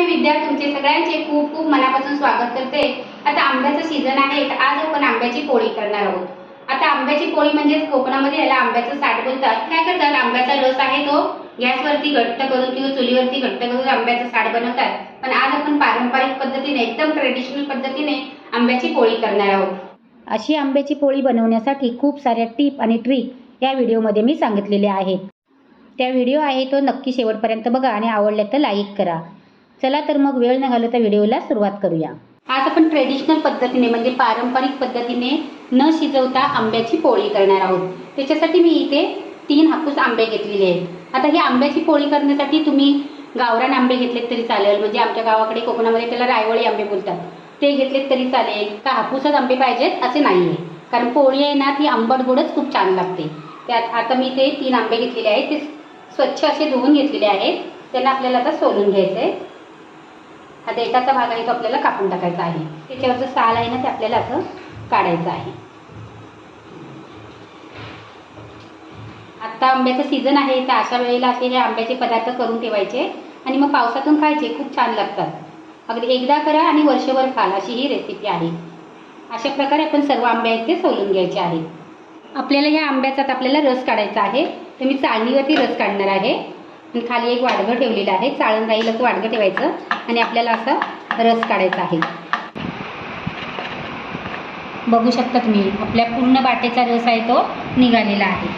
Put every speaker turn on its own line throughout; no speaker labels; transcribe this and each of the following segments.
मी विद्या तुमचे सगळ्यांचे खूप खूप मनापासून स्वागत करते. आता आंब्याचं सीझन आहे तर आज आपण आंब्याची पोळी करणार आहोत. आता आंब्याची पोळी म्हणजेच कोकणामध्ये याला आंब्याचं साठ बोलतात. काय करतात आंब्याचा रस आहे तो गॅसवरती घट्ट करून किंवा चुलीवरती घट्ट करून आंब्याचं साठ बनवतात. पण आज आपण पारंपरिक पद्धतीने एकदम ट्रेडिशनल पद्धतीने आंब्याची पोळी करणार आहोत.
अशी आंब्याची पोळी बनवण्यासाठी खूप साऱ्या टीप आणि ट्रिक या व्हिडिओमध्ये मी सांगितलेल्या आहेत. त्या व्हिडिओ आहे तो नक्की शेवटपर्यंत बघा आणि आवडल्या तर लाईक करा. चला तर मग वेळ न घालवता व्हिडिओला सुरुवात करूया.
आज आपण ट्रेडिशनल पद्धतीने म्हणजे पारंपरिक पद्धतीने न शिजवता आंब्याची पोळी करणार आहोत. त्याच्यासाठी मी इथे तीन हापूस आंबे घेतलेले आहेत. आता ही आंब्याची पोळी करण्यासाठी तुम्ही गावरान आंबे घेतलेत तरी चालेल. म्हणजे आमच्या गावाकडे कोकणामध्ये त्याला रायवळी आंबे बोलतात. ते घेतलेत तरी चालेल. का हापूसच आंबे पाहिजेत असे नाही आहे कारण पोळी आहे ना ती आंबट गोडच खूप छान लागते. त्यात आता मी ते तीन आंबे घेतलेले आहेत. ते स्वच्छ असे धुवून घेतलेले आहेत. त्यांना आपल्याला आता सोलून घ्यायचं आहे हा देठाचा भाग आहे तो आपल्याला कापून टाकायचा आहे. त्याच्यावरचं साल आहे ना ते आपल्याला असं काढायचं आहे. आत्ता आंब्याचं सीझन आहे तर अशा वेळेला असे हे आंब्याचे पदार्थ करून ठेवायचे आणि मग पावसातून खायचे खूप छान लागतात. अगदी एकदा करा आणि वर्षभर खाल अशी ही रेसिपी आहे. अशा प्रकारे आपण सर्व आंबे आहेत ते सोलून घ्यायचे आहेत. आपल्याला या आंब्याचा आपल्याला रस काढायचा आहे तर मी चाळणीवरती रस काढणार आहे. आणि खाली एक वाडगं ठेवलेलं आहे. चाळण राहील असं वाडगं ठेवायचं आणि आपल्याला असा रस काढायचा आहे. बघू शकता तुम्ही आपल्या पूर्ण बाटेचा रस आहे तो निघालेला आहे.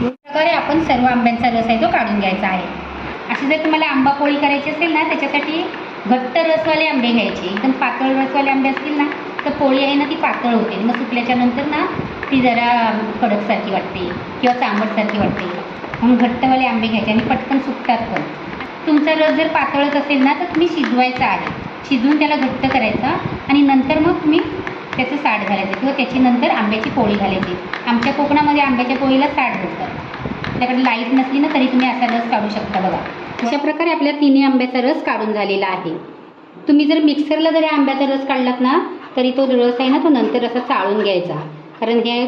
प्रकारे आपण सर्व आंब्यांचा रस आहे तो काढून घ्यायचा आहे. अशी जर तुम्हाला आंबा पोळी करायची असेल ना त्याच्यासाठी घट्ट रसवाले आंबे घ्यायचे. एकदम पातळ रसवाले आंबे असतील ना तर पोळी आहे ना ती पातळ होते. मग सुकल्याच्या नंतर ना ती जरा कडकसारखी वाटते किंवा चांबटसारखी वाटते. म्हणून घट्टवाले आंबे घ्यायचे आणि पटकन सुकतात पण. तुमचा रस जर पातळच असेल ना तर तुम्ही शिजवायचा आहे. शिजवून त्याला घट्ट करायचा आणि नंतर मग तुम्ही त्याचं साठ घालायचं किंवा त्याची नंतर आंब्याची पोळी घालायची. आमच्या कोकणामध्ये आंब्याच्या पोळीला साठ बोलतात त्याकडे लाइट नसली ना तरी तुम्ही असा रस काढू शकता बघा. अशा प्रकारे आपल्या तिन्ही आंब्याचा रस काढून झालेला आहे. तुम्ही जर मिक्सरला जरी आंब्याचा रस काढलात ना तरी तो रस आहे ना तो नंतर असा चाळून घ्यायचा. कारण हे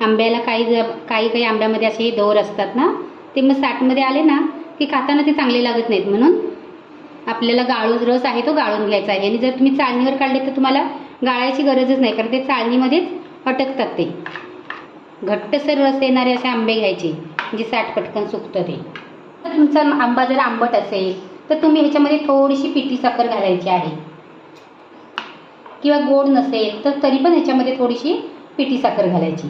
आंब्याला काही ज काही काही आंब्यामध्ये असे दोर असतात ना ते मग साठमध्ये आले ना की खाताना ते चांगले लागत नाहीत. म्हणून आपल्याला गाळून रस आहे तो गाळून घ्यायचा आहे. आणि जर तुम्ही चाळणीवर काढले तर तुम्हाला गाळायची गरजच नाही कारण ते चाळणीमध्येच अटकतात ते. घट्टसर रस येणारे असे आंबे घ्यायचे जे साठ पटकन सुकतं ते. तर तुमचा आंबा जर आंबट असेल तर तुम्ही ह्याच्यामध्ये थोडीशी पिठी साखर घालायची आहे. किंवा गोड नसेल तर तरी पण ह्याच्यामध्ये थोडीशी पिठी साखर घालायची.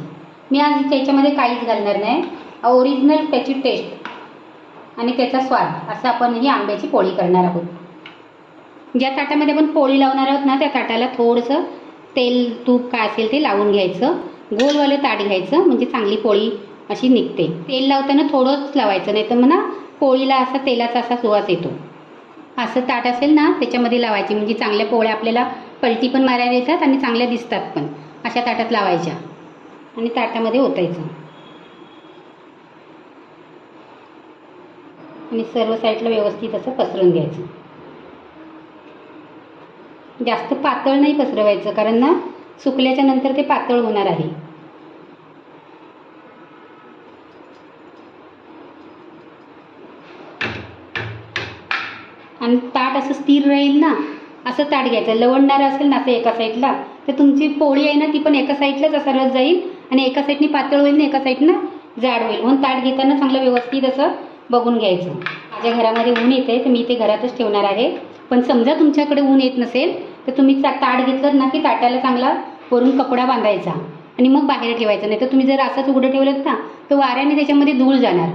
मी आज त्याच्यामध्ये काहीच घालणार नाही. ओरिजिनल त्याची टेस्ट आणि त्याचा स्वाद असं आपण ही आंब्याची पोळी करणार आहोत. ज्या ताटामध्ये आपण पोळी लावणार आहोत ना त्या ताटाला थोडंसं तेल तूप काय असेल ते लावून घ्यायचं. गोलवालं ताट घ्यायचं म्हणजे चांगली पोळी अशी निघते. तेल लावताना थोडंच लावायचं नाही तर म्हणा पोळीला असा तेलाचा असा सुवास येतो. असं ताट असेल ना त्याच्यामध्ये लावायची. म्हणजे चांगल्या पोळ्या आपल्याला पलटी पण मारायला येतात आणि चांगल्या दिसतात पण. अशा ताटात लावायच्या आणि ताटामध्ये ओतायचं. आणि सर्व साईडला व्यवस्थित असं पसरून घ्यायचं. जास्त पातळ नाही पसरवायचं कारण ना सुकल्याच्या नंतर ते पातळ होणार आहे. आणि ताट असं स्थिर राहील ना असं ताट घ्यायचं. लवणणारं असेल ना असं एका साईडला तर तुमची पोळी आहे ना ती पण एका साईडलाच असा रस जाईल आणि एका साईडनी पातळ होईल ना एका साईडनं जाड होईल. म्हणून ताट घेताना चांगलं व्यवस्थित असं बघून घ्यायचं. माझ्या घरामध्ये ऊन येते तर मी ते घरातच ठेवणार आहे. पण समजा तुमच्याकडे ऊन येत नसेल तर तुम्ही ता ताट घेतलं ना की ताटाला चांगला वरून कपडा बांधायचा आणि मग बाहेर ठेवायचा. नाही तर तुम्ही जर असंच उघडं ठेवलं ना तर वाऱ्याने त्याच्यामध्ये धूळ जाणार.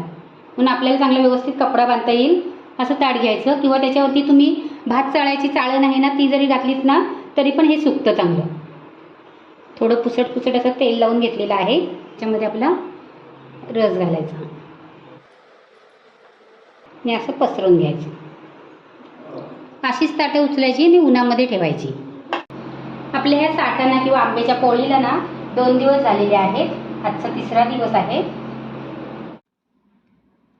म्हणून आपल्याला चांगला व्यवस्थित कपडा बांधता येईल. असं ताट घ्यायचं किंवा त्याच्यावरती तुम्ही भात चाळायची चाळण आहे ना ती जरी घातलीत ना तरी पण हे सुकतं चांगलं. थोडं पुसट पुसट असं तेल लावून घेतलेलं आहे. त्याच्यामध्ये आपला रस घालायचा. आणि असं पसरवून घ्यायचं. अशीच ताटं उचलायची आणि उन्हामध्ये ठेवायची. आपल्या ह्या साठांना किंवा आंब्याच्या पोळीला ना दोन दिवस झालेले आहेत. आजचा तिसरा दिवस आहे.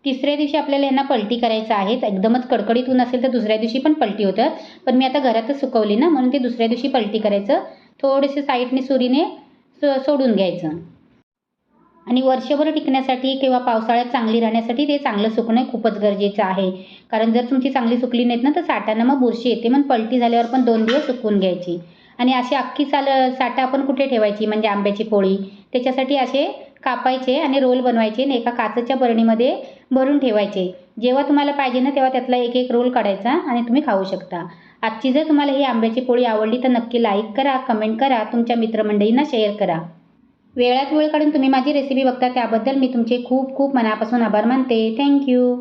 तिसऱ्या दिवशी आपल्याला यांना पलटी करायचं आहे. एकदमच कडकडीत ऊन असेल तर दुसऱ्या दिवशी पण पलटी होतात पण मी आता घरातच सुकवली ना म्हणून ते दुसऱ्या दिवशी पलटी करायचं. थोडेसे साईडने सुरीने सो सोडून घ्यायचं. आणि वर्षभर टिकण्यासाठी किंवा पावसाळ्यात चांगली राहण्यासाठी ते चांगलं सुकणं खूपच गरजेचं आहे. कारण जर तुमची चांगली सुकली नाहीत ना तर साठानं मग बुरशी येते. मग पलटी झाल्यावर पण दोन दिवस सुकवून घ्यायची. आणि अशी अख्खी साल साठा आपण कुठे ठेवायची? म्हणजे आंब्याची पोळी. त्याच्यासाठी असे कापायचे आणि रोल बनवायचे आणि एका काचेच्या बरणीमध्ये भरून ठेवायचे. जेव्हा तुम्हाला पाहिजे ना तेव्हा त्यातला एक एक रोल काढायचा आणि तुम्ही खाऊ शकता. आजची जर तुम्हाला ही आंब्याची पोळी आवडली तर नक्की लाईक करा कमेंट करा तुमच्या मित्रमंडळींना शेअर करा. वेळात वेळ काढून तुम्ही माझी रेसिपी बघता त्याबद्दल मी तुमचे खूप खूप मनापासून आभार मानते. थँक्यू